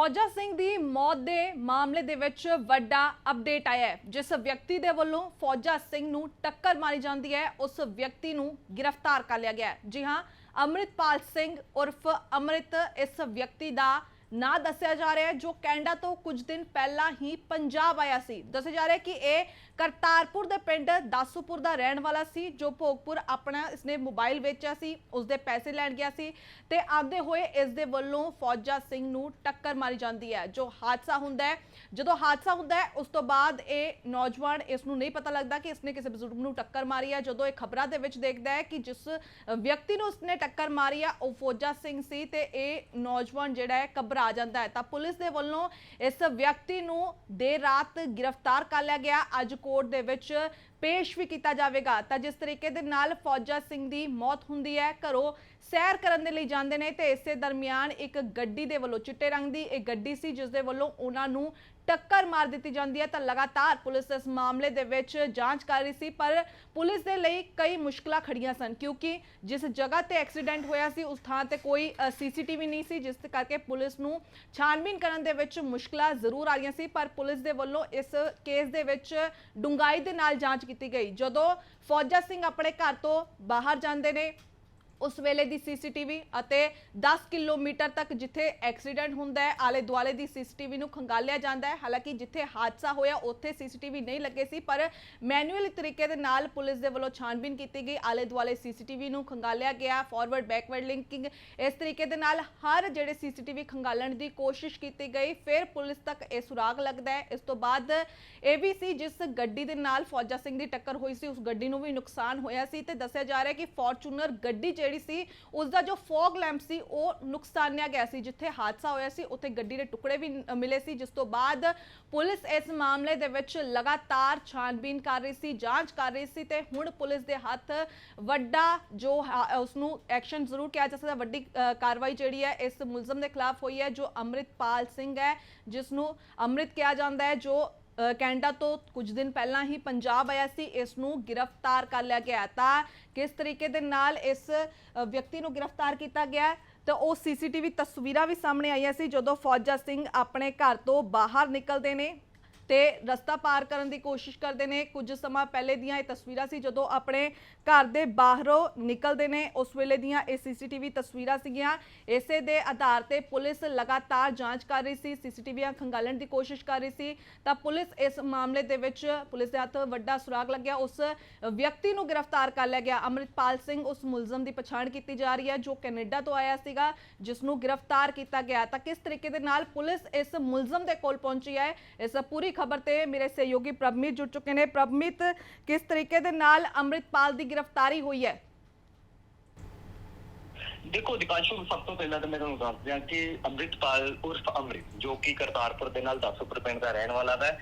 ਫੌਜਾ ਸਿੰਘ ਦੀ ਮੌਤ ਦੇ ਮਾਮਲੇ ਦੇ ਵਿੱਚ ਵੱਡਾ ਅਪਡੇਟ ਆਇਆ ਹੈ। ਜਿਸ ਵਿਅਕਤੀ ਦੇ ਵੱਲੋਂ ਫੌਜਾ ਸਿੰਘ ਨੂੰ ਟੱਕਰ ਮਾਰੀ ਜਾਂਦੀ ਹੈ, ਉਸ ਵਿਅਕਤੀ ਨੂੰ ਗ੍ਰਿਫਤਾਰ ਕਰ ਲਿਆ ਗਿਆ ਹੈ। ਜੀ ਹਾਂ, ਅੰਮ੍ਰਿਤਪਾਲ ਸਿੰਘ ਉਰਫ ਅੰਮ੍ਰਿਤ ਇਸ ਵਿਅਕਤੀ ਦਾ ਨਾਂ ਦੱਸਿਆ ਜਾ ਰਿਹਾ ਹੈ, ਜੋ ਕੈਨੇਡਾ ਤੋਂ ਕੁਝ ਦਿਨ ਪਹਿਲਾਂ ਹੀ ਪੰਜਾਬ ਆਇਆ ਸੀ। ਦੱਸਿਆ ਜਾ ਰਿਹਾ ਕਿ ਇਹ ਕਰਤਾਰਪੁਰ ਦੇ ਪਿੰਡ ਦਾਸੂਪੁਰ ਦਾ ਰਹਿਣ ਵਾਲਾ ਸੀ, ਜੋ ਭੋਗਪੁਰ ਆਪਣਾ ਇਸਨੇ ਮੋਬਾਈਲ ਵੇਚਿਆ ਸੀ, ਉਸਦੇ ਪੈਸੇ ਲੈਣ ਗਿਆ ਸੀ ਤੇ ਆਉਂਦੇ ਹੋਏ ਇਸ ਦੇ ਵੱਲੋਂ ਫੌਜਾ ਸਿੰਘ ਨੂੰ ਟੱਕਰ ਮਾਰੀ ਜਾਂਦੀ ਹੈ। ਜੋ ਹਾਦਸਾ ਹੁੰਦਾ ਹੈ, ਜਦੋਂ ਹਾਦਸਾ ਹੁੰਦਾ ਹੈ, ਉਸ ਤੋਂ ਬਾਅਦ ਇਹ ਨੌਜਵਾਨ ਇਸ ਨੂੰ ਨਹੀਂ ਪਤਾ ਲੱਗਦਾ ਕਿ ਇਸਨੇ ਕਿਸੇ ਬਜ਼ੁਰਗ ਨੂੰ ਟੱਕਰ ਮਾਰੀ ਹੈ। ਜਦੋਂ ਇਹ ਖਬਰਾਂ ਦੇ ਵਿੱਚ ਦੇਖਦਾ ਹੈ ਕਿ ਜਿਸ ਵਿਅਕਤੀ ਨੂੰ ਉਸਨੇ ਟੱਕਰ ਮਾਰੀ ਆ, ਉਹ ਫੌਜਾ ਸਿੰਘ ਸੀ ਤੇ ਇਹ ਨੌਜਵਾਨ ਜਿਹੜਾ ਹੈ ਘਬਰਾ ਜਾਂਦਾ ਹੈ। ਤਾਂ ਪੁਲਿਸ ਦੇ ਵੱਲੋਂ ਇਸ ਵਿਅਕਤੀ ਨੂੰ ਦੇਰ ਰਾਤ ਗ੍ਰਿਫਤਾਰ ਕਰ ਲਿਆ ਗਿਆ। ਅੱਜ ਕੋਰਟ ਦੇ ਵਿੱਚ ਪੇਸ਼ ਵੀ ਕੀਤਾ ਜਾਵੇਗਾ। ਤਾਂ ਜਿਸ ਤਰੀਕੇ ਦੇ ਨਾਲ ਫੌਜਾ ਸਿੰਘ ਦੀ ਮੌਤ ਹੁੰਦੀ ਹੈ, ਘਰੋਂ ਸੈਰ ਕਰਨ ਦੇ ਲਈ ਜਾਂਦੇ ਨੇ ਤੇ ਇਸੇ ਦਰਮਿਆਨ ਇੱਕ ਗੱਡੀ ਦੇ ਵੱਲੋਂ ਚਿੱਟੇ ਰੰਗ ਦੀ ਇੱਕ ਗੱਡੀ ਸੀ, ਜਿਸ ਦੇ ਵੱਲੋਂ ਉਹਨਾਂ ਨੂੰ ਟੱਕਰ ਮਾਰ ਦਿੱਤੀ ਜਾਂਦੀ ਹੈ। ਤਾਂ ਲਗਾਤਾਰ ਪੁਲਿਸ ਇਸ ਮਾਮਲੇ ਦੇ ਵਿੱਚ ਜਾਂਚ ਕਰ ਰਹੀ ਸੀ, ਪਰ ਪੁਲਿਸ ਦੇ ਲਈ ਕਈ ਮੁਸ਼ਕਲਾਂ ਖੜੀਆਂ ਸਨ, ਕਿਉਂਕਿ ਜਿਸ ਜਗ੍ਹਾ ਤੇ ਐਕਸੀਡੈਂਟ ਹੋਇਆ ਸੀ, ਉਸ ਥਾਂ ਤੇ ਕੋਈ ਸੀਸੀਟੀਵੀ ਨਹੀਂ ਸੀ, ਜਿਸ ਕਰਕੇ ਪੁਲਿਸ ਨੂੰ ਛਾਣਬੀਨ ਕਰਨ ਦੇ ਵਿੱਚ ਮੁਸ਼ਕਲਾਂ ਜ਼ਰੂਰ ਆ ਰਹੀਆਂ ਸੀ। ਪਰ ਪੁਲਿਸ ਦੇ ਵੱਲੋਂ ਇਸ ਕੇਸ ਦੇ ਵਿੱਚ ਡੂੰਘਾਈ ਦੇ ਨਾਲ ਜਾਂਚ ਕੀਤੀ ਗਈ। ਜਦੋਂ ਫੌਜਾ ਸਿੰਘ ਆਪਣੇ ਘਰ ਤੋਂ ਬਾਹਰ ਜਾਂਦੇ ਨੇ ਉਸ ਵੇਲੇ ਦੀ ਸੀਸੀਟੀਵੀ ਅਤੇ 10 ਕਿਲੋਮੀਟਰ ਤੱਕ ਜਿੱਥੇ ਐਕਸੀਡੈਂਟ ਹੁੰਦਾ ਹੈ, ਆਲੇ ਦੁਆਲੇ ਦੀ ਸੀਸੀਟੀਵੀ ਨੂੰ ਖੰਗਾਲਿਆ ਜਾਂਦਾ ਹੈ। ਹਾਲਾਂਕਿ ਜਿੱਥੇ ਹਾਦਸਾ ਹੋਇਆ, ਉੱਥੇ ਸੀਸੀਟੀਵੀ ਨਹੀਂ ਲੱਗੇ ਸੀ, ਪਰ ਮੈਨੂਅਲੀ ਤਰੀਕੇ ਦੇ ਨਾਲ ਪੁਲਿਸ ਦੇ ਵੱਲੋਂ ਛਾਣਬੀਨ ਕੀਤੀ ਗਈ। ਆਲੇ ਦੁਆਲੇ ਸੀਸੀਟੀਵੀ ਨੂੰ ਖੰਗਾਲਿਆ ਗਿਆ। ਫਾਰਵਰਡ ਬੈਕਵਰਡ ਲਿੰਕਿੰਗ ਇਸ ਤਰੀਕੇ ਦੇ ਨਾਲ ਹਰ ਜਿਹੜੇ ਸੀਸੀਟੀਵੀ ਖੰਗਾਲਣ ਦੀ ਕੋਸ਼ਿਸ਼ ਕੀਤੀ ਗਈ, ਫਿਰ ਪੁਲਿਸ ਤੱਕ ਇਹ ਸੁਰਾਗ ਲੱਗਦਾ ਹੈ। ਇਸ ਤੋਂ ਬਾਅਦ ਇਹ ਵੀ ਸੀ, ਜਿਸ ਗੱਡੀ ਦੇ ਨਾਲ ਫੌਜਾ ਸਿੰਘ ਦੀ ਟੱਕਰ ਹੋਈ ਸੀ, ਉਸ ਗੱਡੀ ਨੂੰ ਵੀ ਨੁਕਸਾਨ ਹੋਇਆ ਸੀ ਤੇ ਦੱਸਿਆ ਜਾ ਰਿਹਾ ਹੈ ਕਿ ਫੋਰਚੂਨਰ ਗੱਡੀ ਜਿਹੜੀ ਸੀ ਉਸ ਦਾ ਜੋ ਫੌਗ ਲੈਂਪ ਸੀ, ਉਹ ਨੁਕਸਾਨਿਆ ਗਿਆ ਸੀ। ਜਿੱਥੇ ਹਾਦਸਾ ਹੋਇਆ ਸੀ, ਉੱਥੇ ਗੱਡੀ ਦੇ ਟੁਕੜੇ ਵੀ ਮਿਲੇ ਸੀ। ਜਿਸ ਤੋਂ ਬਾਅਦ ਪੁਲਿਸ ਇਸ ਮਾਮਲੇ ਦੇ ਵਿੱਚ ਲਗਾਤਾਰ ਛਾਣਬੀਨ ਕਰ ਰਹੀ ਸੀ, ਜਾਂਚ ਕਰ ਰਹੀ ਸੀ ਤੇ ਹੁਣ ਪੁਲਿਸ ਦੇ ਹੱਥ ਵੱਡਾ ਜੋ ਹਾ- ਉਸ ਨੂੰ ਐਕਸ਼ਨ ਜ਼ਰੂਰ ਕਿਹਾ ਜਾ ਸਕਦਾ। ਵੱਡੀ ਕਾਰਵਾਈ ਜਿਹੜੀ ਹੈ, ਇਸ ਮੁਲਜ਼ਮ ਦੇ ਖਿਲਾਫ ਹੋਈ ਹੈ, ਜੋ ਅੰਮ੍ਰਿਤਪਾਲ ਸਿੰਘ ਹੈ ਜਿਸ ਨੂੰ ਅੰਮ੍ਰਿਤ ਕਿਹਾ ਜਾਂਦਾ ਹੈ, ਜੋ ਕੈਨੇਡਾ ਤੋਂ ਕੁਝ ਦਿਨ ਪਹਿਲਾਂ ਹੀ ਪੰਜਾਬ ਆਇਆ ਸੀ, ਇਸ ਨੂੰ ਗ੍ਰਿਫਤਾਰ ਕਰ ਲਿਆ ਗਿਆ ਤਾਂ ਕਿਸ ਤਰੀਕੇ ਦੇ ਨਾਲ ਇਸ ਵਿਅਕਤੀ ਨੂੰ ਗ੍ਰਿਫਤਾਰ ਕੀਤਾ ਗਿਆ ਤਾਂ ਉਹ ਸੀਸੀਟੀਵੀ ਤਸਵੀਰਾਂ ਵੀ ਸਾਹਮਣੇ ਆਈਆਂ ਸੀ, ਜਦੋਂ ਫੌਜਾ ਸਿੰਘ ਆਪਣੇ ਘਰ ਤੋਂ ਬਾਹਰ ਨਿਕਲਦੇ ਨੇ। ਤੇ ਰਸਤਾ ਪਾਰ ਕਰਨ ਦੀ ਕੋਸ਼ਿਸ਼ ਕਰਦੇ ਨੇ। ਕੁਝ ਸਮਾਂ ਪਹਿਲੇ ਦੀਆਂ ਇਹ ਤਸਵੀਰਾਂ ਸੀ, ਜਦੋਂ ਆਪਣੇ ਘਰ ਦੇ ਬਾਹਰੋਂ ਨਿਕਲਦੇ ਨੇ। ਉਸ ਵੇਲੇ ਦੀਆਂ ਇਹ ਸੀਸੀਟੀਵੀ ਤਸਵੀਰਾਂ ਸੀਗੀਆਂ। ਇਸੇ ਦੇ ਆਧਾਰ ਤੇ ਪੁਲਿਸ ਲਗਾਤਾਰ ਜਾਂਚ ਕਰ ਰਹੀ ਸੀ, ਸੀਸੀਟੀਵੀਆਂ ਖੰਗਾਲਣ ਦੀ ਕੋਸ਼ਿਸ਼ ਕਰ ਰਹੀ ਸੀ। ਤਾਂ ਪੁਲਿਸ ਇਸ ਮਾਮਲੇ ਦੇ ਵਿੱਚ ਪੁਲਿਸ ਦੇ ਹੱਥ ਵੱਡਾ ਸੁਰਾਗ ਲੱਗਿਆ। ਉਸ ਵਿਅਕਤੀ ਨੂੰ ਗ੍ਰਿਫਤਾਰ ਕਰ ਲਿਆ ਗਿਆ। ਅੰਮ੍ਰਿਤਪਾਲ ਸਿੰਘ ਉਸ ਮੁਲਜ਼ਮ ਦੀ ਪਛਾਣ ਕੀਤੀ ਜਾ ਰਹੀ ਹੈ, ਜੋ ਕੈਨੇਡਾ ਤੋਂ ਆਇਆ ਸੀਗਾ, ਜਿਸ ਨੂੰ ਗ੍ਰਿਫਤਾਰ ਕੀਤਾ ਗਿਆ। ਤਾਂ ਕਿਸ ਤਰੀਕੇ ਦੇ ਨਾਲ ਪੁਲਿਸ ਇਸ ਮੁਲਜ਼ਮ ਦੇ ਕੋਲ ਪਹੁੰਚੀ ਹੈ, ਇਸ ਪੂਰੀ ਖਬਰ ਤੇ ਮੇਰੇ ਸਹਿਯੋਗੀ ਪ੍ਰਭਮੀਤ ਜੁੜ ਚੁੱਕੇ ਨੇ। ਪ੍ਰਭਮੀਤ, ਕਿਸ ਤਰੀਕੇ ਦੇ ਨਾਲ ਅੰਮ੍ਰਿਤਪਾਲ ਦੀ ਗ੍ਰਿਫਤਾਰੀ ਹੋਈ ਹੈ? ਦੇਖੋ ਦੀਪਾਂਸ਼ੂ, ਸਭ ਤੋਂ ਪਹਿਲਾਂ ਤਾਂ ਮੈਂ ਤੁਹਾਨੂੰ ਦੱਸ ਦਿਆਂ ਕਿ ਅੰਮ੍ਰਿਤਪਾਲ ਉਰਫ ਅੰਮ੍ਰਿਤ, ਜੋ ਕਿ ਕਰਤਾਰਪੁਰ ਦੇ ਨਾਲ 10 ਪਿੰਡ ਦਾ ਰਹਿਣ ਵਾਲਾ ਹੈ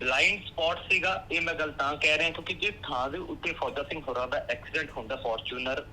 ਬਲਾਈਂਡ ਸਪੌਟ ਸੀਗਾ। ਇਹ ਮੈਂ ਗੱਲ ਤਾਂ ਕਹਿ ਰਿਹਾ ਕਿਉਂਕਿ ਜਿਸ ਥਾਂ ਦੇ ਉੱਤੇ ਫੌਜਾ ਸਿੰਘ ਹੋਰਾਂ ਦਾ ਐਕਸੀਡੈਂਟ ਹੁੰਦਾ ਫੋਰਚੂਨਰ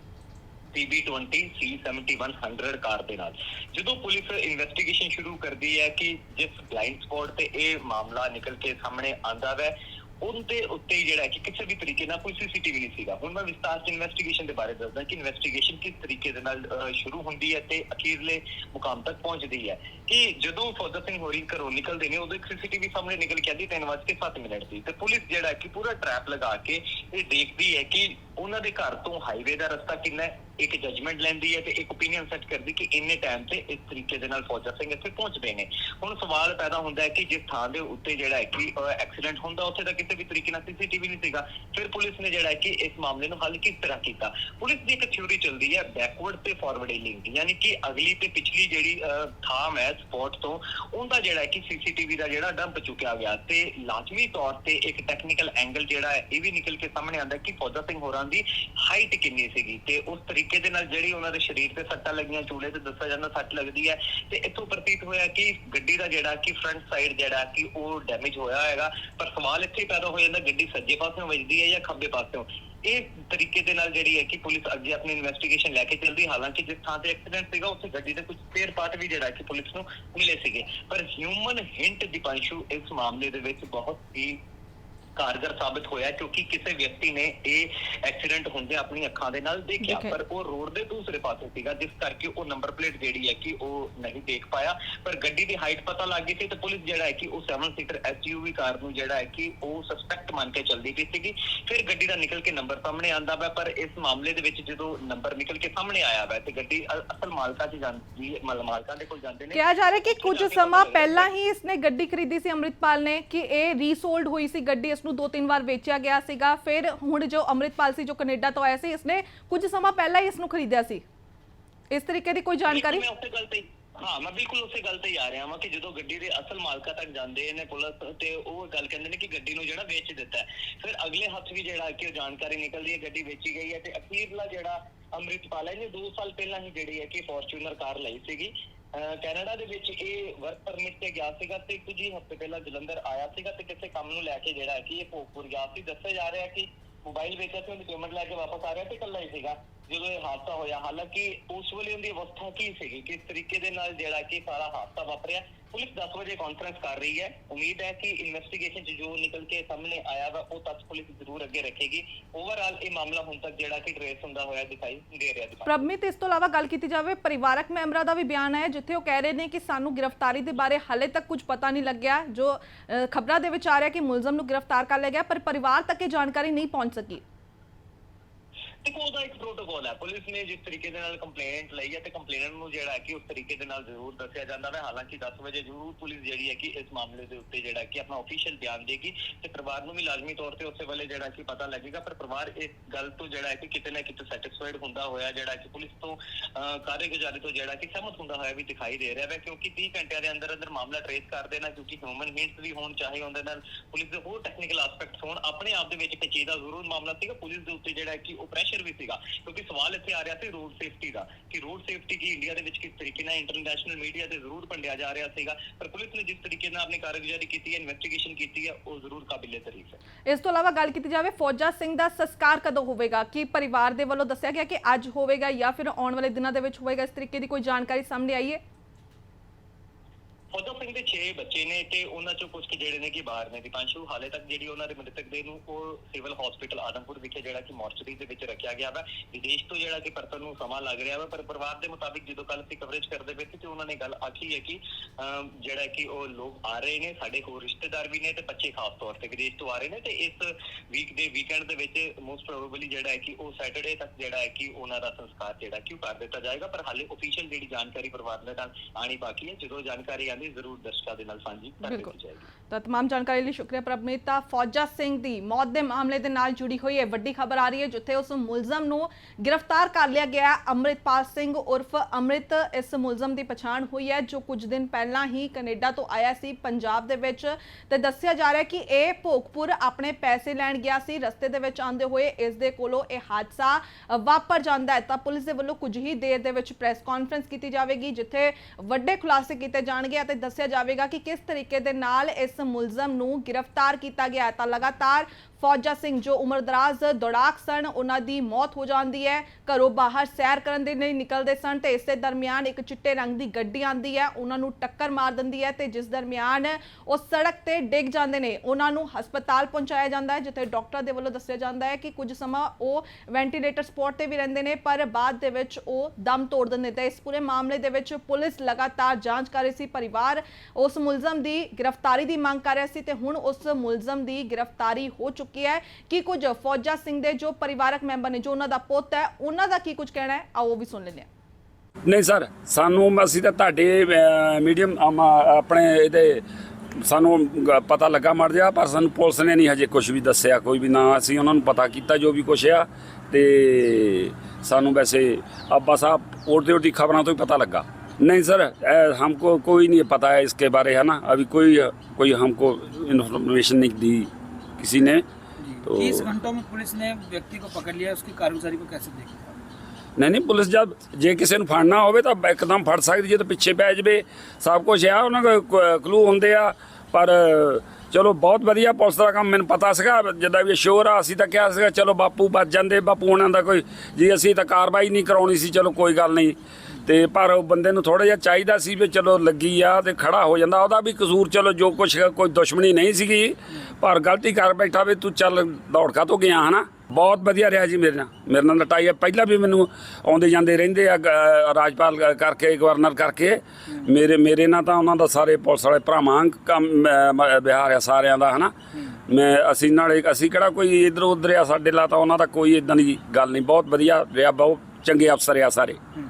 CB20 C7100 ਕਾਰ ਦੇ ਨਾਲ। ਜਦੋਂ ਪੁਲਿਸ ਇਨਵੈਸਟੀਗੇਸ਼ਨ ਸ਼ੁਰੂ ਕਰਦੀ ਹੈ ਕਿ ਜਿਸ ਬਲਾਈਂਡ ਸਪੌਟ ਤੇ ਇਹ ਮਾਮਲਾ ਨਿਕਲ ਕੇ ਸਾਹਮਣੇ ਆਂਦਾ ਹੈ ਉਹਦੇ ਉੱਤੇ ਜਿਹੜਾ ਕਿ ਕਿਸੇ ਵੀ ਤਰੀਕੇ ਨਾਲ ਕੋਈ ਸੀਸੀਟੀਵੀ ਨਹੀਂ ਸੀਗਾ। ਹੁਣ ਮੈਂ ਵਿਸਤਾਰ ਚ ਇਨਵੈਸਟੀਗੇਸ਼ਨ ਦੇ ਬਾਰੇ ਦੱਸਦਾ ਕਿ ਇਨਵੈਸਟੀਗੇਸ਼ਨ ਕਿਸ ਤਰੀਕੇ ਦੇ ਨਾਲ ਸ਼ੁਰੂ ਹੁੰਦੀ ਹੈ ਤੇ ਅਖੀਰਲੇ ਮੁਕਾਮ ਤੱਕ ਪਹੁੰਚਦੀ ਹੈ। ਕਿ ਜਦੋਂ ਫੌਜਾ ਸਿੰਘ ਹੋਰੀ ਘਰੋਂ ਨਿਕਲਦੇ ਨੇ, ਉਦੋਂ ਇੱਕ ਸੀਸੀਟੀਵੀ ਸਾਹਮਣੇ ਨਿਕਲ ਕੇ ਆਂਦੀ 3:07 ਮਿੰਟ ਦੀ। ਤੇ ਪੁਲਿਸ ਜਿਹੜਾ ਕਿ ਪੂਰਾ ਟਰੈਪ ਲਗਾ ਕੇ ਇਹ ਦੇਖਦੀ ਹੈ ਕਿ ਉਹਨਾਂ ਦੇ ਘਰ ਤੋਂ ਹਾਈਵੇ ਦਾ ਰਸਤਾ ਕਿੰਨਾ ਹੈ ਇੱਕ ਜਜਮੈਂਟ ਲੈਂਦੀ ਹੈ ਤੇ ਇੱਕ ਓਪੀਨੀਅਨ ਸੈੱਟ ਕਰਦੀ ਕਿ ਇੰਨੇ ਟਾਈਮ ਤੇ ਇਸ ਤਰੀਕੇ ਦੇ ਨਾਲ ਫੌਜਾ ਸਿੰਘ ਇੱਥੇ ਪਹੁੰਚਦੇ ਨੇ। ਹੁਣ ਸਵਾਲ ਪੈਦਾ ਹੁੰਦਾ ਹੈ ਕਿ ਜਿਸ ਥਾਂ ਦੇ ਉੱਤੇ ਜਿਹੜਾ ਹੈ ਕਿ ਐਕਸੀਡੈਂਟ ਹੁੰਦਾ ਉੱਥੇ ਤਾਂ ਕਿਸੇ ਵੀ ਤਰੀਕੇ ਨਾਲ ਸੀਸੀਟੀਵੀ ਨਹੀਂ ਸੀਗਾ। ਫਿਰ ਪੁਲਿਸ ਨੇ ਜਿਹੜਾ ਹੈ ਕਿ ਇਸ ਮਾਮਲੇ ਨੂੰ ਹੱਲ ਕਿਸ ਤਰ੍ਹਾਂ ਕੀਤਾ? ਪੁਲਿਸ ਦੀ ਇੱਕ ਥਿਊਰੀ ਚੱਲਦੀ ਹੈ ਬੈਕਵਰਡ ਤੇ ਫਾਰਵਰਡ ਲਿੰਕ ਯਾਨੀ ਕਿ ਅਗਲੀ ਤੇ ਪਿਛਲੀ ਜਿਹੜੀ ਅਹ, ਥਾਂ ਹੈ ਸਪੌਟ ਤੋਂ ਉਹਦਾ ਜਿਹੜਾ ਹੈ ਕਿ ਸੀਸੀਟੀਵੀ ਦਾ ਜਿਹੜਾ ਡੰਪ ਚੁੱਕਿਆ ਗਿਆ। ਤੇ ਲਾਜ਼ਮੀ ਤੌਰ ਤੇ ਇੱਕ ਟੈਕਨੀਕਲ ਐਂਗਲ ਜਿਹੜਾ ਹੈ ਇਹ ਵੀ ਨਿਕਲ ਕੇ ਸਾਹਮਣੇ ਆਉਂਦਾ ਕਿ ਫੌਜਾ ਸਿੰਘ ਹੋਰਾਂ ਦੀ ਹਾਈਟ ਕਿੰਨੀ ਸੀਗੀ ਤੇ ਉਸ ਤਰੀਕੇ ਦੇ ਨਾਲ ਜਿਹੜੀ ਉਹਨਾਂ ਦੇ ਸਰੀਰ ਤੇ ਸੱਟਾਂ ਲੱਗੀਆਂ, ਚੂਲੇ ਤੇ ਦੱਸਿਆ ਜਾਂਦਾ ਸੱਟ ਲੱਗਦੀ ਹੈ ਤੇ ਇੱਥੋਂ ਪ੍ਰਤੀਤ ਹੋਇਆ ਕਿ ਗੱਡੀ ਦਾ ਜਿਹੜਾ ਕਿ ਫਰੰਟ ਸਾਈਡ ਜਿਹੜਾ ਕਿ ਉਹ ਡੈਮੇਜ ਹੋਇਆ ਹੈਗਾ, ਪਰ ਸਵਾਲ ਇੱਥੇ ਪੈਦਾ ਹੋ ਜਾਂਦਾ ਗੱਡੀ ਸੱਜੇ ਪਾਸਿਓਂ ਵੱਜਦੀ ਹੈ ਜਾਂ ਖੱਬੇ ਪਾਸਿਓਂ। ਇਹ ਤਰੀਕੇ ਦੇ ਨਾਲ ਜਿਹੜੀ ਹੈ ਕਿ ਪੁਲਿਸ ਅੱਗੇ ਆਪਣੀ ਇਨਵੈਸਟੀਗੇਸ਼ਨ ਲੈ ਕੇ ਚੱਲਦੀ ਹਾਲਾਂਕਿ ਜਿਸ ਥਾਂ ਤੇ ਐਕਸੀਡੈਂਟ ਸੀਗਾ, ਉੱਥੇ ਗੱਡੀ ਦੇ ਕੁਝ ਸਪੇਅਰ ਪਾਰਟ ਵੀ ਜਿਹੜਾ ਕਿ ਪੁਲਿਸ ਨੂੰ ਮਿਲੇ ਸੀਗੇ। ਪਰ ਹਿਊਮਨ ਹਿੰਟ ਦੀਪਾਂਸ਼ੂ, ਇਸ ਮਾਮਲੇ ਦੇ ਵਿੱਚ ਬਹੁਤ ਹੀ ਕਾਰਗਰ ਸਾਬਿਤ ਹੋਇਆ ਕਿਉਂਕਿ ਕਿਸੇ ਵਿਅਕਤੀ ਨੇ ਇਹ ਐਕਸੀਡੈਂਟ ਹੁੰਦੇ ਆਪਣੀ ਅੱਖਾਂ ਦੇ ਨਾਲ ਦੇਖਿਆ। ਪਰ ਉਹ ਰੋਡ ਦੇ ਦੂਸਰੇ ਪਾਸੇ ਸੀਗਾ ਜਿਸ ਕਰਕੇ ਉਹ ਨੰਬਰ ਪਲੇਟ ਜਿਹੜੀ ਹੈ ਕਿ ਉਹ ਨਹੀਂ ਦੇਖ ਪਾਇਆ। ਪਰ ਗੱਡੀ ਦੀ ਹਾਈਟ ਪਤਾ ਲੱਗ ਗਈ ਸੀ ਤੇ ਪੁਲਿਸ ਜਿਹੜਾ ਹੈ ਕਿ ਉਹ 7 ਸੀਟਰ ਐਸਯੂਵੀ ਕਾਰ ਨੂੰ ਜਿਹੜਾ ਹੈ ਕਿ ਉਹ ਸਸਪੈਕਟ ਮੰਨ ਕੇ ਚੱਲਦੀ ਪਈ ਸੀਗੀ। ਫਿਰ ਗੱਡੀ ਦਾ ਨਿਕਲ ਕੇ ਨੰਬਰ ਸਾਹਮਣੇ ਆਂਦਾ ਵਾ ਪਰ ਇਸ ਮਾਮਲੇ ਦੇ ਵਿੱਚ ਜਦੋਂ ਨੰਬਰ ਨਿਕਲ ਕੇ ਸਾਹਮਣੇ ਆਇਆ ਵਾ ਤੇ ਗੱਡੀ ਅਸਲ ਮਾਲਕਾਂ 'ਚ ਜਾਂਦੀ ਮਾਲਕਾਂ ਦੇ ਕੋਲ ਜਾਂਦੇ ਨੇ। ਕਿਹਾ ਜਾ ਰਿਹਾ ਕਿ ਕੁਝ ਸਮਾਂ ਪਹਿਲਾਂ ਹੀ ਇਸਨੇ ਗੱਡੀ ਖਰੀਦੀ ਸੀ ਅੰਮ੍ਰਿਤਪਾਲ ਨੇ ਕਿ ਇਹ ਰੀਸੋਲਡ ਹੋਈ ਸੀ ਗੱਡੀ ਇਸ ਨੂੰ ਦੋ ਤਿੰਨ ਵਾਰ ਵੇਚਿਆ ਗਿਆ ਸੀਗਾ। ਫਿਰ ਹੁਣ ਜੋ ਅੰਮ੍ਰਿਤਪਾਲ ਸੀ ਜੋ ਕੈਨੇਡਾ ਤੋਂ ਆਇਆ ਸੀ ਇਸਨੇ ਕੁਝ ਸਮਾਂ ਪਹਿਲਾਂ ਹੀ ਇਸ ਨੂੰ ਖਰੀਦਿਆ ਸੀ। ਇਸ ਤਰੀਕੇ ਦੀ ਕੋਈ ਜਾਣਕਾਰੀ? ਮੈਂ ਉਸੇ ਗੱਲ ਤੇ ਹਾਂ ਮੈਂ ਬਿਲਕੁਲ ਉਸੇ ਗੱਲ ਤੇ ਹੀ ਆ ਰਿਹਾ ਹਾਂ ਕਿ ਜਦੋਂ ਗੱਡੀ ਦੇ ਅਸਲ ਮਾਲਕਾਂ ਤੱਕ ਜਾਂਦੇ ਨੇ ਪੁਲਿਸ ਤੇ ਉਹ ਗੱਲ ਕਹਿੰਦੇ ਨੇ ਕਿ ਗੱਡੀ ਨੂੰ ਜਿਹੜਾ ਵੇਚ ਦਿੱਤਾ। ਫਿਰ ਅਗਲੇ ਹੱਥ ਵੀ ਜਿਹੜਾ ਕਿ ਉਹ ਜਾਣਕਾਰੀ ਨਿਕਲਦੀ ਹੈ ਗੱਡੀ ਵੇਚੀ ਗਈ ਹੈ ਤੇ ਅਖੀਰਲਾ ਜਿਹੜਾ ਅੰਮ੍ਰਿਤਪਾਲ ਹੈ ਇਹਨੇ 2 ਸਾਲ ਪਹਿਲਾਂ ਹੀ ਜਿਹੜੀ ਹੈ ਕਿ ਫੋਰਚੂਨਰ ਕਾਰ ਲਈ ਸੀਗੀ। ਕੈਨੇਡਾ ਦੇ ਵਿੱਚ ਇਹ ਵਰਕ ਪਰਮਿਟ ਤੇ ਗਿਆ ਸੀਗਾ ਤੇ ਕੁਝ ਹੀ ਹਫ਼ਤੇ ਪਹਿਲਾਂ ਜਲੰਧਰ ਆਇਆ ਸੀਗਾ ਤੇ ਕਿਸੇ ਕੰਮ ਨੂੰ ਲੈ ਕੇ ਜਿਹੜਾ ਕਿ ਇਹ ਭੋਗਪੁਰ ਗਿਆ ਸੀ। ਦੱਸਿਆ ਜਾ ਰਿਹਾ ਕਿ ਮੋਬਾਈਲ ਵੇਚਿਆ ਸੀ, ਉਹਦੀ ਪੇਮੈਂਟ ਲੈ ਕੇ ਵਾਪਸ ਆ ਰਿਹਾ ਤੇ ਇਕੱਲਾ ਹੀ ਸੀਗਾ। ਜਦੋਂ ਇਹ ਹਾਦਸਾ ਹੋਇਆ, ਹਾਲਾਂਕਿ ਉਸ ਵੇਲੇ ਉਹਦੀ ਅਵਸਥਾ ਕੀ ਸੀਗੀ? ਕਿਸ ਤਰੀਕੇ ਦੇ ਨਾਲ ਜਿਹੜਾ ਕਿ ਸਾਰਾ ਹਾਦਸਾ ਵਾਪਰਿਆ? ਪੁਲਿਸ 10 ਵਜੇ ਕਾਨਫਰੰਸ ਕਰ ਰਹੀ ਹੈ। ਉਮੀਦ ਹੈ ਕਿ ਇਨਵੈਸਟੀਗੇਸ਼ਨ 'ਚ ਜੋ ਨਿਕਲ ਕੇ ਸਾਹਮਣੇ ਆਇਆ ਵਾ, ਉਹ ਤੱਥ ਪੁਲਿਸ ਜ਼ਰੂਰ ਅੱਗੇ ਰੱਖੇਗੀ। ਓਵਰਆਲ ਇਹ ਮਾਮਲਾ ਹੁਣ ਤੱਕ ਜਿਹੜਾ ਕਿ ਟ੍ਰੇਸ ਹੁੰਦਾ ਹੋਇਆ ਦਿਖਾਈ ਦੇ ਰਿਹਾ ਦਿਖਾਈ। ਪ੍ਰਭਮਿਤ, ਇਸ ਤੋਂ ਇਲਾਵਾ ਗੱਲ ਕੀਤੀ ਜਾਵੇ, ਪਰਿਵਾਰਕ ਮੈਂਬਰਾਂ ਦਾ ਵੀ ਬਿਆਨ ਹੈ ਜਿੱਥੇ ਉਹ ਕਹਿ ਰਹੇ ਨੇ ਕਿ ਸਾਨੂੰ ਗ੍ਰਿਫਤਾਰੀ ਦੇ ਬਾਰੇ ਹਾਲੇ ਤੱਕ ਕੁਝ ਪਤਾ ਨਹੀਂ ਲੱਗਿਆ, ਜੋ ਖਬਰਾਂ ਦੇ ਵਿੱਚ ਆ ਰਿਹਾ ਕਿ ਮੁਲਜ਼ਮ ਨੂੰ ਗ੍ਰਿਫਤਾਰ ਕਰ ਲਿਆ ਗਿਆ, ਪਰ ਪਰਿਵਾਰ ਤੱਕ ਇਹ ਜਾਣਕਾਰੀ ਨਹੀਂ ਪਹੁੰਚ ਸਕੀ। ਦੇਖੋ ਉਹਦਾ ਇੱਕ ਪ੍ਰੋਟੋਕੋਲ ਹੈ। ਪੁਲਿਸ ਨੇ ਜਿਸ ਤਰੀਕੇ ਦੇ ਨਾਲ ਕੰਪਲੇਂਟ ਲਈ ਹੈ ਤੇ ਕੰਪਲੇਨਰ ਨੂੰ ਜਿਹੜਾ ਕਿ ਉਸ ਤਰੀਕੇ ਦੇ ਨਾਲ ਜ਼ਰੂਰ ਦੱਸਿਆ ਜਾਂਦਾ ਹੈ। ਹਾਲਾਂਕਿ 10 ਵਜੇ ਜ਼ਰੂਰ ਪੁਲਿਸ ਜਿਹੜੀ ਹੈ ਕਿ ਇਸ ਮਾਮਲੇ ਦੇ ਉੱਤੇ ਜਿਹੜਾ ਕਿ ਆਪਣਾ ਅਫੀਸ਼ੀਅਲ ਬਿਆਨ ਦੇਗੀ ਤੇ ਪਰਿਵਾਰ ਨੂੰ ਵੀ ਲਾਜ਼ਮੀ ਤੌਰ ਤੇ ਉਸੇ ਵੇਲੇ ਜਿਹੜਾ ਕਿ ਪਤਾ ਲੱਗੇਗਾ। ਪਰ ਪਰਿਵਾਰ ਇਸ ਗੱਲ ਤੋਂ ਜਿਹੜਾ ਹੈ ਕਿ ਕਿਤੇ ਨਾ ਕਿਤੇ ਸੈਟੀਸਫਾਈਡ ਹੁੰਦਾ ਹੋਇਆ ਜਿਹੜਾ ਕਿ ਪੁਲਿਸ ਤੋਂ ਅਹ, ਕਾਰਗੁਜ਼ਾਰੀ ਤੋਂ ਜਿਹੜਾ ਕਿ ਸਹਿਮਤ ਹੁੰਦਾ ਹੋਇਆ ਵੀ ਦਿਖਾਈ ਦੇ ਰਿਹਾ ਹੈ ਕਿਉਂਕਿ 30 ਘੰਟਿਆਂ ਦੇ ਅੰਦਰ ਅੰਦਰ ਮਾਮਲਾ ਟ੍ਰੇਸ ਕਰ ਦੇਣਾ ਕਿਉਂਕਿ ਹਿਊਮਨ ਹੀਟਸ ਵੀ ਹੋਣ ਚਾਹੇ ਉਹਦੇ ਨਾਲ ਪੁਲਿਸ ਦੇ ਹੋਰ ਟੈਕਨੀਕਲ ਐਸਪੈਕਟਸ ਹੋਣ ਆਪਣੇ ਆਪ ਦੇ ਵਿੱਚ ਇੱਕ ਚੀਜ਼ ਦਾ ਜ਼ਰੂਰ ਮਾਮਲਾ ਸੀਗਾ। ਪੁਲਿਸ ਦੇ ਉੱਤੇ ਜਿਹੜਾ ਹੈ ਕਿ ਉਹ ਪ੍ਰੈਸ਼ਰ ਵੀ ਸੀਗਾ, ਕਿਉਂਕਿ ਸਵਾਲ ਇੱਥੇ ਆ ਰਿਹਾ ਸੀ ਰੋਡ ਸੇਫਟੀ ਦਾ, ਕਿ ਰੋਡ ਸੇਫਟੀ ਕੀ ਇੰਡੀਆ ਦੇ ਵਿੱਚ ਕਿਸ ਤਰੀਕੇ ਨਾਲ ਇੰਟਰਨੈਸ਼ਨਲ ਮੀਡੀਆ ਤੇ ਜ਼ਰੂਰ ਭੰਡਿਆ ਜਾ ਰਿਹਾ ਸੀਗਾ, ਪਰ ਪੁਲਿਸ ਨੇ ਜਿਸ ਤਰੀਕੇ ਨਾਲ ਆਪਣੀ ਕਾਰਗੁਜ਼ਾਰੀ ਕੀਤੀ ਹੈ ਇਨਵੈਸਟੀਗੇਸ਼ਨ ਕੀਤੀ ਹੈ, ਉਹ ਜ਼ਰੂਰ ਕਾਬਿਲੇ ਤਾਰੀਫ ਹੈ। ਇਸ ਤੋਂ ਇਲਾਵਾ ਗੱਲ ਕੀਤੀ ਜਾਵੇ, ਫੌਜਾ ਸਿੰਘ ਦਾ ਸੰਸਕਾਰ ਕਦੋਂ ਹੋਵੇਗਾ? ਕੀ ਪਰਿਵਾਰ ਦੇ ਵੱਲੋਂ ਦੱਸਿਆ ਗਿਆ ਕਿ ਅੱਜ ਹੋਵੇਗਾ ਜਾਂ ਫਿਰ ਆਉਣ ਵਾਲੇ ਦਿਨਾਂ ਦੇ ਵਿੱਚ ਹੋਵੇਗਾ? ਇਸ ਤਰੀਕੇ ਦੀ ਕੋਈ ਜਾਣਕਾਰੀ ਸਾਹਮਣੇ ਆਈ ਹੈ? ਫੌਜਾ ਸਿੰਘ ਦੇ 6 ਬੱਚੇ ਨੇ ਤੇ ਉਹਨਾਂ ਚੋਂ ਕੁਝ ਕੁ ਜਿਹੜੇ ਨੇ ਕਿ ਬਾਹਰ ਨੇ। ਦੀਪਾਂਸ਼ੂ, ਹਾਲੇ ਤੱਕ ਜਿਹੜੀ ਉਹਨਾਂ ਦੇ ਮ੍ਰਿਤਕ ਦੇ ਨੂੰ ਉਹ ਸਿਵਲ ਹਸਪੀਟਲ ਆਦਮਪੁਰ ਵਿਖੇ ਜਿਹੜਾ ਕਿ ਮੋਰਚਰੀ ਦੇ ਵਿੱਚ ਰੱਖਿਆ ਗਿਆ ਵਾ। ਵਿਦੇਸ਼ ਤੋਂ ਜਿਹੜਾ ਕਿ ਪਰਤਨ ਨੂੰ ਸਮਾਂ ਲੱਗ ਰਿਹਾ ਵਾ, ਪਰ ਪਰਿਵਾਰ ਦੇ ਮੁਤਾਬਿਕ ਜਦੋਂ ਕੱਲ ਅਸੀਂ ਕਵਰੇਜ ਕਰਦੇ ਪਏ ਸੀ ਤੇ ਉਹਨਾਂ ਨੇ ਗੱਲ ਆਖੀ ਹੈ ਕਿ ਜਿਹੜਾ ਕਿ ਉਹ ਲੋਕ ਆ ਰਹੇ ਨੇ, ਸਾਡੇ ਹੋਰ ਰਿਸ਼ਤੇਦਾਰ ਵੀ ਨੇ ਤੇ ਬੱਚੇ ਖਾਸ ਤੌਰ ਤੇ ਵਿਦੇਸ਼ ਤੋਂ ਆ ਰਹੇ ਨੇ ਤੇ ਇਸ ਵੀਕ ਦੇ ਵੀਕਐਂਡ ਦੇ ਵਿੱਚ ਮੋਸਟ ਪ੍ਰੋਬੇਬਲੀ ਜਿਹੜਾ ਹੈ ਕਿ ਉਹ ਸੈਟਰਡੇ ਤੱਕ ਜਿਹੜਾ ਹੈ ਕਿ ਉਹਨਾਂ ਦਾ ਸੰਸਕਾਰ ਜਿਹੜਾ ਕਿ ਉਹ ਕਰ ਦਿੱਤਾ ਜਾਏਗਾ। ਪਰ ਹਾਲੇ ਅਫੀਸ਼ੀਅਲ ਜਿਹੜੀ ਜਾਣਕਾਰੀ ਪਰਿਵਾਰ ਦੇ ਨਾਲ ਆਣੀ ਬਾਕੀ ਹੈ, ਜਦੋਂ ਜਾਣਕਾਰੀ ਆਂਦੀ ਜ਼ਰੂਰ ਦਰਸ਼ਕਾਂ ਦੇ ਨਾਲ ਸਾਂਝੀ ਕਰ। ਦਿੱਤੀ ਜਾਏਗੀ ਤਾਂ ਤਮਾਮ ਜਾਣਕਾਰੀ ਲਈ ਸ਼ੁਕਰੀਆ ਪ੍ਰਭਮੀਤ ਫੌਜਾ ਸਿੰਘ ਦੀ ਮੌਤ ਦੇ ਮਾਮਲੇ ਦੇ ਨਾਲ ਜੁੜੀ ਹੋਈ ਹੈ ਵੱਡੀ ਖਬਰ ਆ ਰਹੀ ਹੈ ਜਿੱਥੇ ਉਸ ਮੁਲਜ਼ਮ ਨੂੰ ਗ੍ਰਿਫਤਾਰ ਕਰ ਲਿਆ ਗਿਆ। ਅੰਮ੍ਰਿਤਪਾਲ ਸਿੰਘ ਉਰਫ ਅੰਮ੍ਰਿਤ ਇਸ ਮੁਲਜ਼ਮ ਦੀ ਪਛਾਣ ਹੋਈ ਹੈ ਜੋ ਕੁਝ ਦਿਨ ਪਹਿਲਾਂ ਹੀ ਕੈਨੇਡਾ ਤੋਂ ਆਇਆ ਸੀ ਪੰਜਾਬ ਦੇ ਵਿੱਚ ਤੇ ਦੱਸਿਆ ਜਾ ਰਿਹਾ ਕਿ ਇਹ ਭੋਗਪੁਰ ਆਪਣੇ ਪੈਸੇ ਲੈਣ ਗਿਆ ਸੀ ਰਸਤੇ ਦੇ ਵਿੱਚ ਆਉਂਦੇ ਹੋਏ ਇਸ ਦੇ ਕੋਲੋਂ ਇਹ ਹਾਦਸਾ ਵਾਪਰ ਜਾਂਦਾ ਹੈ ਤਾਂ ਪੁਲਿਸ ਦੇ ਵੱਲੋਂ ਕੁਝ ਹੀ ਦੇਰ ਦੇ ਵਿੱਚ ਪ੍ਰੈਸ ਕਾਨਫਰੰਸ ਕੀਤੀ ਜਾਵੇਗੀ ਜਿੱਥੇ ਵੱਡੇ ਖੁਲਾਸੇ ਕੀਤੇ ਜਾਣਗੇ ਅਤੇ ਦੱਸਿਆ ਜਾਵੇਗਾ ਕਿ ਕਿਸ ਤਰੀਕੇ ਦੇ ਨਾਲ ਇਸ ਮੁਲਜ਼ਮ ਨੂੰ ਗ੍ਰਿਫਤਾਰ ਕੀਤਾ ਗਿਆ ਤਾਂ ਲਗਾਤਾਰ ਫੌਜਾ ਸਿੰਘ ਜੋ ਉਮਰਦਰਾਜ਼ ਦੌੜਾਕ ਸਨ, ਉਹਨਾਂ ਦੀ ਮੌਤ ਹੋ ਜਾਂਦੀ ਹੈ। ਘਰੋਂ ਬਾਹਰ ਸੈਰ ਕਰਨ ਦੇ ਲਈ ਨਿਕਲਦੇ ਸਨ ਤੇ ਇਸੇ ਦਰਮਿਆਨ ਇੱਕ ਚਿੱਟੇ ਰੰਗ ਦੀ ਗੱਡੀ ਆਂਦੀ ਹੈ। ਉਹਨਾਂ ਨੂੰ ਟੱਕਰ ਮਾਰ ਦਿੰਦੀ ਹੈ ਤੇ ਜਿਸ ਦਰਮਿਆਨ ਉਹ ਸੜਕ ਤੇ ਡਿੱਗ ਜਾਂਦੇ ਨੇ, ਉਹਨਾਂ ਨੂੰ ਹਸਪਤਾਲ ਪਹੁੰਚਾਇਆ ਜਾਂਦਾ ਹੈ, ਜਿੱਥੇ ਡਾਕਟਰ ਦੇ ਵੱਲੋਂ ਦੱਸਿਆ ਜਾਂਦਾ ਹੈ ਕਿ ਕੁਝ ਸਮਾਂ ਉਹ ਵੈਂਟੀਲੇਟਰ ਸਪੋਰਟ ਤੇ ਵੀ ਰਹਿੰਦੇ ਨੇ, ਪਰ ਬਾਅਦ ਦੇ ਵਿੱਚ ਉਹ ਦਮ ਤੋੜ ਦਿੰਦੇ ਤੇ ਇਸ ਪੂਰੇ ਮਾਮਲੇ ਦੇ ਵਿੱਚ ਪੁਲਿਸ ਲਗਾਤਾਰ ਜਾਂਚ ਕਰ ਰਹੀ ਸੀ, ਪਰਿਵਾਰ ਪਰਿਵਾਰ ਉਸ ਮੁਲਜ਼ਮ ਦੀ ਗ੍ਰਿਫਤਾਰੀ ਦੀ ਮੰਗ ਕਰ ਰਿਹਾ ਸੀ ਤੇ ਹੁਣ ਉਸ ਮੁਲਜ਼ਮ ਦੀ ਗ੍ਰਿਫਤਾਰੀ ਹੋ ਚੁੱਕੀ ਹੈ। ਕੀ ਕੁਝ ਫੌਜਾ ਸਿੰਘ ਦੇ ਜੋ ਪਰਿਵਾਰਕ ਮੈਂਬਰ ਨੇ, ਜੋ ਉਹਨਾਂ ਦਾ ਪੁੱਤ ਹੈ, ਉਹਨਾਂ ਦਾ ਕੀ ਕੁਝ ਕਹਿਣਾ ਹੈ? ਆਓ ਉਹ ਵੀ ਸੁਣ ਲੈਂਦੇ ਹਾਂ। ਨਹੀਂ ਸਰ, ਸਾਨੂੰ ਅਸੀਂ ਤਾਂ ਤੁਹਾਡੇ ਮੀਡੀਅਮ ਆਪਣੇ ਇਹਦੇ ਸਾਨੂੰ ਪਤਾ ਲੱਗਾ ਮਰ ਜਾ ਪਰ ਸਾਨੂੰ ਪੁਲਿਸ ਨੇ ਨਹੀਂ ਹਜੇ ਕੁਝ ਵੀ ਦੱਸਿਆ, ਕੋਈ ਵੀ ਨਾ ਅਸੀਂ ਉਹਨਾਂ ਨੂੰ ਪਤਾ ਕੀਤਾ ਜੋ ਵੀ ਕੁਛ ਆ। ਤੇ ਸਾਨੂੰ ਵੈਸੇ ਆਪਾਂ ਸਾਹਿਬ ਉੜਦੇ ਉੜਦੀ ਖਬਰਾਂ ਤੋਂ ਹੀ ਪਤਾ ਲੱਗਾ। नहीं सर अ, हमको कोई नहीं पता है इसके बारे है ना अभी कोई कोई हमको इन्फॉर्मेशन नहीं दी किसी ने तो तीस घंटों में पुलिस ने व्यक्ति को पकड़ लिया उसकी कारोबारी को कैसे देखा ਨਹੀਂ ਨਹੀਂ ਪੁਲਿਸ ਜਦ ਜੇ ਕਿਸੇ ਨੂੰ ਫੜਨਾ ਹੋਵੇ ਤਾਂ ਇੱਕਦਮ ਫੜ ਸਕਦੀ ਜੇ ਤਾਂ ਪਿੱਛੇ ਪੈ ਜਵੇ ਸਭ ਕੁਝ ਆ ਉਹਨਾਂ ਕੋਲ ਕਲੂ ਹੁੰਦੇ ਆ ਪਰ ਚਲੋ ਬਹੁਤ ਵਧੀਆ ਪੁਲਿਸ ਦਾ ਕੰਮ ਮੈਨੂੰ ਪਤਾ ਸੀਗਾ ਜਿੱਦਾਂ ਵੀ ਸ਼ੋਰ ਆ ਅਸੀਂ ਤਾਂ ਕਿਹਾ ਸੀਗਾ ਚਲੋ ਬਾਪੂ ਬਚ ਜਾਂਦੇ ਬਾਪੂ ਉਹਨਾਂ ਦਾ ਕੋਈ ਜੀ ਅਸੀਂ ਤਾਂ ਕਾਰਵਾਈ ਨਹੀਂ ਕਰਾਉਣੀ ਸੀ ਚਲੋ ਕੋਈ ਗੱਲ ਨਹੀਂ ਤੇ ਪਰ ਉਹ ਬੰਦੇ ਨੂੰ ਥੋੜਾ ਜਿਹਾ ਚਾਹੀਦਾ ਸੀ ਵੀ ਚਲੋ ਲੱਗੀ ਆ ਤੇ ਖੜਾ ਹੋ ਜਾਂਦਾ। ਉਹਦਾ ਵੀ ਕਸੂਰ ਚਲੋ ਜੋ ਕੁਛ ਕੋਈ ਦੁਸ਼ਮਣੀ ਨਹੀਂ ਸੀਗੀ। ਪਰ ਗਲਤੀ ਕਰ ਬੈਠਾ ਵੀ ਤੂੰ ਚੱਲ ਦੌੜਕਾ ਤੋਂ ਗਿਆ ਹਨਾ। ਬਹੁਤ ਵਧੀਆ ਰਿਹਾ ਜੀ ਮੇਰੇ ਨਾਲ। ਮੇਰੇ ਨਾਲ ਲਟਾਈ ਆ। ਪਹਿਲਾਂ ਵੀ ਮੈਨੂੰ ਆਉਂਦੇ ਜਾਂਦੇ ਰਹਿੰਦੇ ਆ ਗ- ਰਾਜਪਾਲ ਕਰਕੇ ਗਵਰਨਰ ਕਰਕੇ। ਮੇਰੇ ਮੇਰੇ ਨਾਲ ਤਾਂ ਉਹਨਾਂ ਦਾ ਸਾਰੇ ਪੁਲਿਸ ਵਾਲੇ ਭਰਾਵਾਂ ਕੰਮ ਅਹ, ਬਿਹਾਰ ਆ ਸਾਰਿਆਂ ਦਾ ਹਨਾ। ਮੈਂ ਅਸੀਂ ਨਾਲ ਅਸੀਂ ਕਿਹੜਾ ਕੋਈ ਇਧਰ ਉਧਰ ਆ ਸਾਡੇ ਲਾ ਤਾਂ ਉਹਨਾਂ ਦਾ ਕੋਈ ਇਦਾਂ ਦੀ ਗੱਲ ਨਹੀਂ। ਬਹੁਤ ਵਧੀਆ ਰਿਹਾ ਬਹੁਤ ਚੰਗੇ ਅਫਸਰ ਆ ਸਾਰੇ।